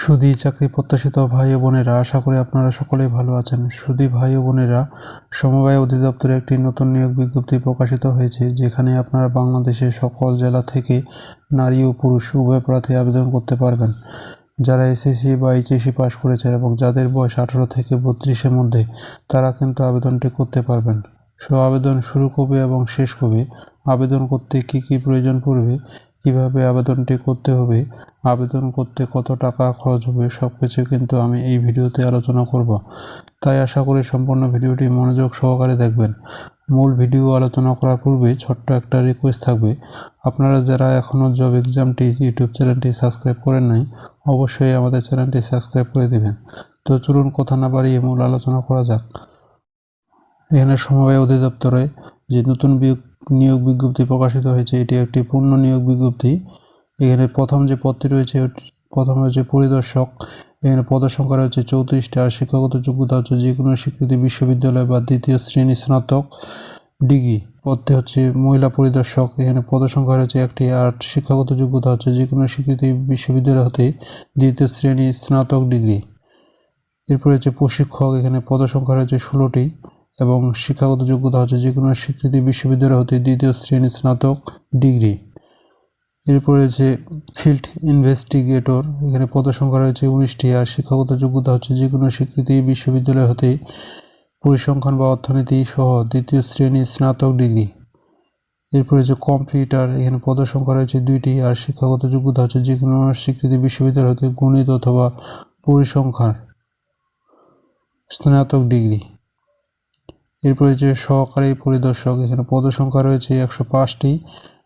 সুদী চাকরি প্রত্যাশিত ভাই ও বোনেরা, আশা করি আপনারা সকলেই ভালো আছেন। সুদী ভাই ও বোনেরা, সমবায় অধিদপ্তরে একটি নতুন নিয়োগ বিজ্ঞপ্তি প্রকাশিত হয়েছে, যেখানে আপনারা বাংলাদেশের সকল জেলা থেকে নারী ও পুরুষ উভয় প্রার্থী আবেদন করতে পারবেন। যারা এসএসসি বা এইচএসসি পাশ করেছেন এবং যাদের বয়স আঠারো থেকে বত্রিশের মধ্যে, তারা কিন্তু আবেদনটি করতে পারবেন। সো আবেদন শুরু কবে এবং শেষ কবে? আবেদন করতে কী কী প্রয়োজন পড়বে? কীভাবে আবেদনটি করতে হবে, আবেদন করতে কত টাকা খরচ হবে সব কিছু কিন্তু আমি এই ভিডিওতে আলোচনা করব। তাই আশা করি সম্পূর্ণ ভিডিওটি মনোযোগ সহকারে দেখবেন। মূল ভিডিও আলোচনা করার পূর্বে ছোট্ট একটা রিকোয়েস্ট থাকবে। আপনারা যারা এখনও জব এক্সামটি ইউটিউব চ্যানেলটি সাবস্ক্রাইব করেন নাই, অবশ্যই আমাদের চ্যানেলটি সাবস্ক্রাইব করে দেবেন। তো চলুন কথা না বাড়িয়ে মূল আলোচনা করা যাক। এখানে সমবায় অধিদপ্তরে যে নতুন বিয়োগ নিয়োগ বিজ্ঞপ্তি প্রকাশিত হয়েছে, এটি একটি পূর্ণ নিয়োগ বিজ্ঞপ্তি। এখানে প্রথম যে পদটি রয়েছে প্রথম হচ্ছে পরিদর্শক। এখানে পদের সংখ্যা রয়েছে চৌত্রিশটা, আর শিক্ষাগত যোগ্যতা হচ্ছে যে কোনো স্বীকৃতি বিশ্ববিদ্যালয় বা দ্বিতীয় শ্রেণি স্নাতক ডিগ্রি। পদটি হচ্ছে মহিলা পরিদর্শক। এখানে পদের সংখ্যা রয়েছে একটি, আর শিক্ষাগত যোগ্যতা হচ্ছে যে কোনো স্বীকৃতি বিশ্ববিদ্যালয় হতে দ্বিতীয় শ্রেণি স্নাতক ডিগ্রি। এরপরে হচ্ছে প্রশিক্ষক। এখানে পদসংখ্যা রয়েছে ষোলোটি। এবং শিক্ষাগত যোগ্যতা হচ্ছে যে কোনো স্বীকৃতি বিশ্ববিদ্যালয় হতে দ্বিতীয় শ্রেণি স্নাতক ডিগ্রি। এরপরে রয়েছে ফিল্ড ইনভেস্টিগেটর। এখানে পদসংখ্যা রয়েছে উনিশটি আর শিক্ষাগত যোগ্যতা হচ্ছে যে কোনো স্বীকৃতি বিশ্ববিদ্যালয় হতে পরিসংখ্যান বা অর্থনীতি সহ দ্বিতীয় শ্রেণি স্নাতক ডিগ্রি। এরপরে হচ্ছে কম্পিউটার। এখানে পদসংখ্যা রয়েছে দুইটি আর শিক্ষাগত যোগ্যতা হচ্ছে যে কোনো স্বীকৃতি বিশ্ববিদ্যালয় হতে গণিত অথবা পরিসংখ্যান স্নাতক ডিগ্রি। এরপর হচ্ছে সহকারী পরিদর্শক, এখানে পদসংখ্যা রয়েছে একশো পাঁচটি,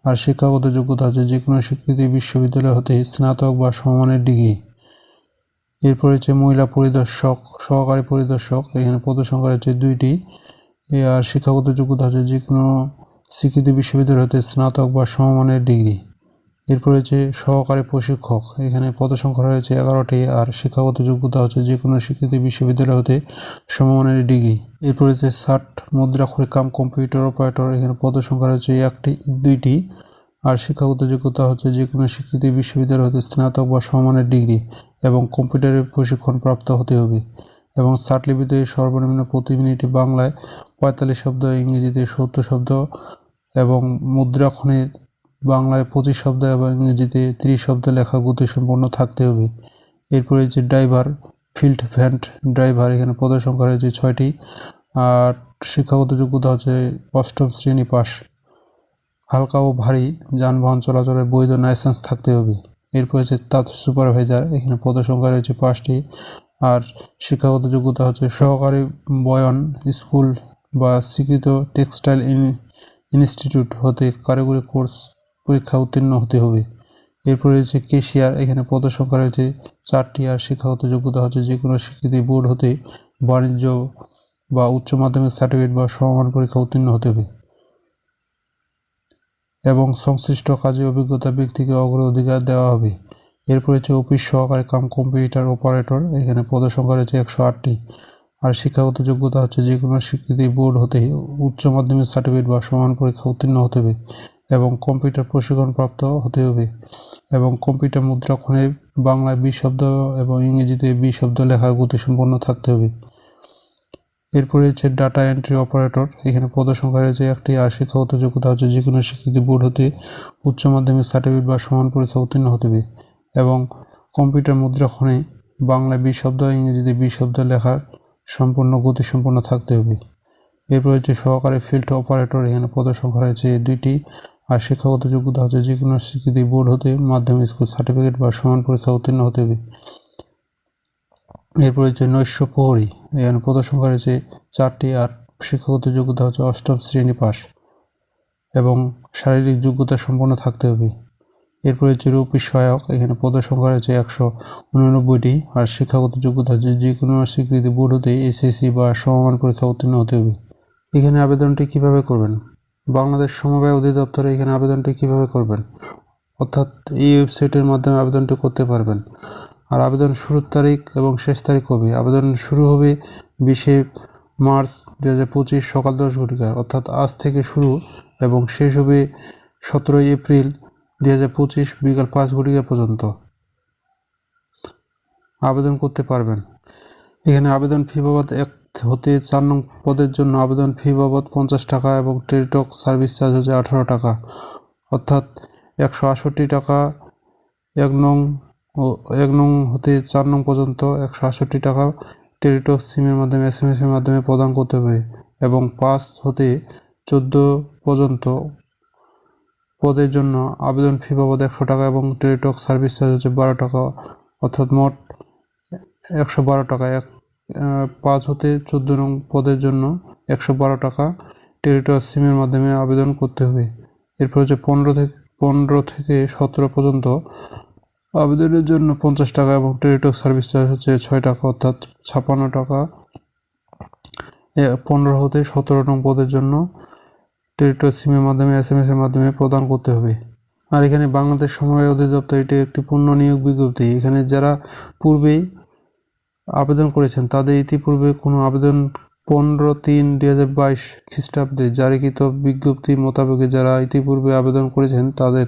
আর শিক্ষাগত যোগ্যতা হচ্ছে যে কোনো স্বীকৃতি বিশ্ববিদ্যালয় হতে স্নাতক বা সমমানের ডিগ্রি। এরপর হচ্ছে মহিলা পরিদর্শক, সহকারী পরিদর্শক, এখানে পদসংখ্যা রয়েছে দুইটি। আর শিক্ষাগত যোগ্যতা হচ্ছে যে কোনো স্বীকৃতি বিশ্ববিদ্যালয় হতে স্নাতক বা সমমানের ডিগ্রি। এরপর হচ্ছে সহকারী প্রশিক্ষক, এখানে পদসংখ্যা রয়েছে এগারোটি আর শিক্ষাগত যোগ্যতা হচ্ছে যে কোনো স্বীকৃতি বিশ্ববিদ্যালয় হতে সমমানের ডিগ্রি। এরপর হচ্ছে ষাট মুদ্রাক্ষরিক কাম কম্পিউটার অপারেটর, এখানে পদসংখ্যা রয়েছে একটি, দুইটি আর শিক্ষাগত যোগ্যতা হচ্ছে যে কোনো স্বীকৃতি বিশ্ববিদ্যালয় হতে স্নাতক বা সমমানের ডিগ্রি এবং কম্পিউটারের প্রশিক্ষণ প্রাপ্ত হতে হবে। এবং লিপিতে সর্বনিম্ন প্রতি মিনিটে বাংলায় পঁয়তাল্লিশ শব্দ, ইংরেজিতে সত্তর শব্দ এবং মুদ্রাক্ষণে বাংলায় পঁচিশ শব্দ এবং ইংরেজিতে তিরিশ শব্দ লেখা গতিসম্পন্ন থাকতে হবে। এরপরে যে ড্রাইভার, ফিল্ড ভ্যান্ট ড্রাইভার, এখানে পদের সংখ্যা রয়েছে ছয়টি। আর শিক্ষাগত যোগ্যতা হচ্ছে অষ্টম শ্রেণি পাস হালকা ও ভারী যানবাহন চলাচলের বৈধ লাইসেন্স থাকতে হবে। এরপর হচ্ছে তাঁত সুপারভাইজার, এখানে পদের সংখ্যা রয়েছে পাঁচটি। আর শিক্ষাগত যোগ্যতা হচ্ছে সহকারী বয়ন স্কুল বা স্বীকৃত টেক্সটাইল ইনস্টিটিউট হতে কারিগরি কোর্স পরীক্ষা উত্তীর্ণ হতে হবে। এরপর রয়েছে কেশিয়ার, এখানে পদের সংখ্যা রয়েছে চারটি, আর শিক্ষাগত যোগ্যতা হচ্ছে যে কোনো স্বীকৃতি বোর্ড হতে বাণিজ্য বা উচ্চ মাধ্যমিক সার্টিফিকেট বা সমমান পরীক্ষা উত্তীর্ণ হতে হবে। এবং সংশ্লিষ্ট কাজে অভিজ্ঞতা ব্যক্তিকে অগ্রাধিকার দেওয়া হবে। এরপর হচ্ছে অফিস সহকারী কাম কম্পিউটার অপারেটর, এখানে পদের সংখ্যা রয়েছে একশো আটটি। আর শিক্ষাগত যোগ্যতা হচ্ছে যে কোনো স্বীকৃতি বোর্ড হতে উচ্চ মাধ্যমিক সার্টিফিকেট বা সমান পরীক্ষা উত্তীর্ণ হতে হবে। এবং কম্পিউটার প্রশিক্ষণপ্রাপ্ত হতে হবে। এবং কম্পিউটার মুদ্রাক্ষণে বাংলায় বিশ শব্দ এবং ইংরেজিতে বিশ শব্দ লেখার গতিসম্পন্ন থাকতে হবে। এরপরে হচ্ছে ডাটা এন্ট্রি অপারেটর। এখানে পদের সংখ্যা রয়েছে একটি আর শিক্ষাগত যোগ্যতা হচ্ছে যে কোনো স্বীকৃতি বোর্ড হতে উচ্চ মাধ্যমিক সার্টিফিকেট বা সমান পরীক্ষা উত্তীর্ণ হতে হবে। এবং কম্পিউটার মুদ্রাক্ষণে বাংলা বিশ শব্দ, ইংরেজিতে বিশ শব্দ লেখার সম্পূর্ণ গতিসম্পন্ন থাকতে হবে। এরপর হচ্ছে সহকারী ফিল্ড অপারেটর। এখানে পদের সংখ্যা রয়েছে দুইটি। আর শিক্ষাগত যোগ্যতা হচ্ছে যে কোনো স্বীকৃতি বোর্ড হতে, মাধ্যমিক স্কুল সার্টিফিকেট বা সমান পরীক্ষা উত্তীর্ণ হতে হবে। এরপরে হচ্ছে নৈশ প্রহরী। এখানে পদের সংখ্যা রয়েছে চারটি আর শিক্ষাগত যোগ্যতা হচ্ছে অষ্টম শ্রেণি পাস এবং শারীরিক যোগ্যতা সম্পন্ন থাকতে হবে। এরপর হচ্ছে রূপী সহায়ক এখানে পদের সংখ্যা রয়েছে একশো উননব্বইটি আর শিক্ষাগত যোগ্যতা হচ্ছে যে কোনো স্বীকৃতি বোর্ড হতে, এসএসসি বা সমমান পরীক্ষা উত্তীর্ণ হতে হবে। এখানে আবেদনটি কীভাবে করবেন? বাংলাদেশ সমবায় অধিদপ্তরে এখানে আবেদনটি কীভাবে করবেন? অর্থাৎ এই ওয়েবসাইটের মাধ্যমে আবেদনটি করতে পারবেন। আর আবেদন শুরুর তারিখ এবং শেষ তারিখ কবে? আবেদন শুরু হবে বিশে মার্চ দু হাজার পঁচিশ সকাল দশ ঘটিকার। অর্থাৎ আজ থেকে শুরু এবং শেষ হবে সতেরোই এপ্রিল দু হাজার পঁচিশ বিকাল পাঁচ ঘটিকা পর্যন্ত। আবেদন করতে পারবেন। এখানে আবেদন ফি বাবদ এক হতে চার নং পদের জন্য আবেদন ফি বাবদ পঞ্চাশ টাকা এবং টেলিটক সার্ভিস চার্জ হচ্ছে আঠারো টাকা। অর্থাৎ একশো আটষট্টি টাকা এক নং ও এক নং হতে চার নং পর্যন্ত একশো আটষট্টি টাকা টেলিটক সিমের মাধ্যমে, এস এম এর মাধ্যমে প্রদান করতে হবে এবং পাঁচ হতে চোদ্দ পর্যন্ত পদের জন্য আবেদন ফি বাবদ একশো টাকা এবং টেলিটক সার্ভিস চার্জ হচ্ছে বারো টাকা। অর্থাৎ মোট একশো বারো টাকা। এক পাঁচ হতে চোদ্দ নং পদের জন্য একশো বারো টাকা টেলিটক সিমের মাধ্যমে আবেদন করতে হবে। এরপর হচ্ছে পনেরো থেকে পনেরো থেকে সতেরো পর্যন্ত আবেদনের জন্য পঞ্চাশ টাকা এবং টেলিটক সার্ভিস চার্জ হচ্ছে ছয় টাকা, অর্থাৎ ছাপ্পান্ন টাকা। পনেরো হতে সতেরো নং পদের জন্য টেলিটক সিমের মাধ্যমে, এস এম এর মাধ্যমে প্রদান করতে হবে। আর এখানে বাংলাদেশ সমবায় অধিদপ্তর এটি একটি পূর্ণ নিয়োগ বিজ্ঞপ্তি। এখানে যারা পূর্বেই আবেদন করেছেন। তাদের ইতিপূর্বে কোনো আবেদন পনেরো তিন দুই হাজার বাইশ খ্রিস্টাব্দে জারিকৃত বিজ্ঞপ্তি মোতাবেক যারা ইতিপূর্বে আবেদন করেছেন, তাদের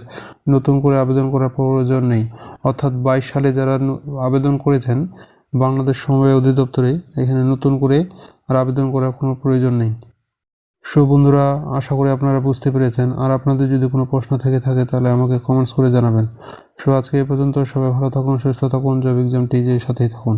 নতুন করে আবেদন করার প্রয়োজন নেই। অর্থাৎ বাইশ সালে যারা আবেদন করেছেন, বাংলাদেশ সমবায় অধিদপ্তরে এখানে নতুন করে আর আবেদন করার কোনো প্রয়োজন নেই। সো বন্ধুরা, আশা করি আপনারা বুঝতে পেরেছেন। আর আপনাদের যদি কোনো প্রশ্ন থেকে থাকে, তাহলে আমাকে কমেন্টস করে জানাবেন। সো আজকে এ পর্যন্ত সবাই ভালো থাকুন, সুস্থ থাকুন, জব এক্সাম টিজের সাথেই থাকুন।